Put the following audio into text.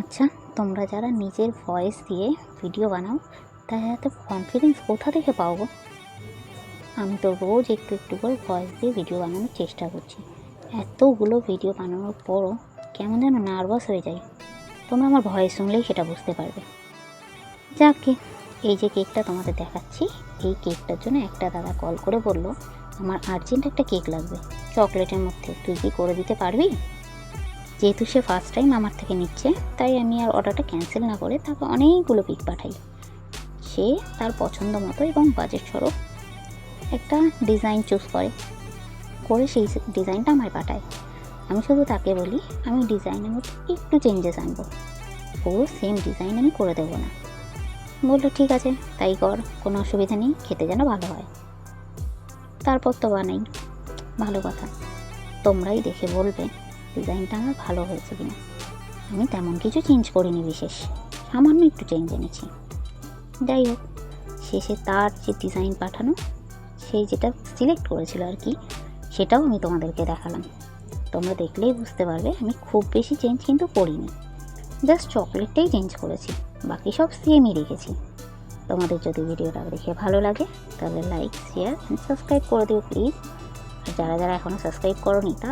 আচ্ছা তোমরা যারা নিজের ভয়েস দিয়ে ভিডিও বানাও তাই এত কনফিডেন্স কোথা থেকে পাও আমি তো রোজ একটু একটু করে ভয়েস দিয়ে ভিডিও বানানোর চেষ্টা করছি। এতগুলো ভিডিও বানানোর পরও কেমন যেন নার্ভাস হয়ে যাই। তোমরা আমার ভয়েস শুনলেই সেটা বুঝতে পারবে। যাকে এই যে কেকটা তোমাদের দেখাচ্ছি, এই কেকটার জন্য একটা দাদা কল করে বলল, আমার আর্জেন্ট একটা কেক লাগবে। চকলেটের মধ্যে তুই কি করে দিতে পারবি? যেহেতু সে ফার্স্ট টাইম আমার থেকে নিচ্ছে, তাই আমি আর অর্ডারটা ক্যান্সেল না করে তাকে অনেকগুলো পিক পাঠাই। সে তার পছন্দ মতো এবং বাজেট স্বরূপ একটা ডিজাইন চুজ করে করে সেই ডিজাইনটা আমায় পাঠায়। আমি শুধু তাকে বলি, আমি ডিজাইনের মধ্যে একটু চেঞ্জেস আনব। পুরো সেম ডিজাইন আমি করে দেবো না। বলল, ঠিক আছে, তাই কর, কোনো অসুবিধা নেই, খেতে যেন ভালো হয়। তারপর তো বানাই, ভালো কথা। তোমরাই দেখে বলবে। ডিজাইনটা আমার ভালো হয়েছে কিনা। আমি তেমন কিছু চেঞ্জ করিনি বিশেষ। সামান্য একটু চেঞ্জ এনেছি। যাই হোক, শেষে তার যে ডিজাইন পাঠানো সেই যেটা সিলেক্ট করেছিল আর কি, সেটাও আমি তোমাদেরকে দেখালাম। তোমরা দেখলেই বুঝতে পারবে, আমি খুব বেশি চেঞ্জ কিন্তু করিনি। জাস্ট চকলেটটাই চেঞ্জ করেছি, বাকি সব সেমই রেখেছি। তোমাদের যদি ভিডিওটা দেখে ভালো লাগে, তাহলে লাইক শেয়ার অ্যান্ড সাবস্ক্রাইব করে দিও প্লিজ আর যারা যারা এখনও সাবস্ক্রাইব করোনি, তা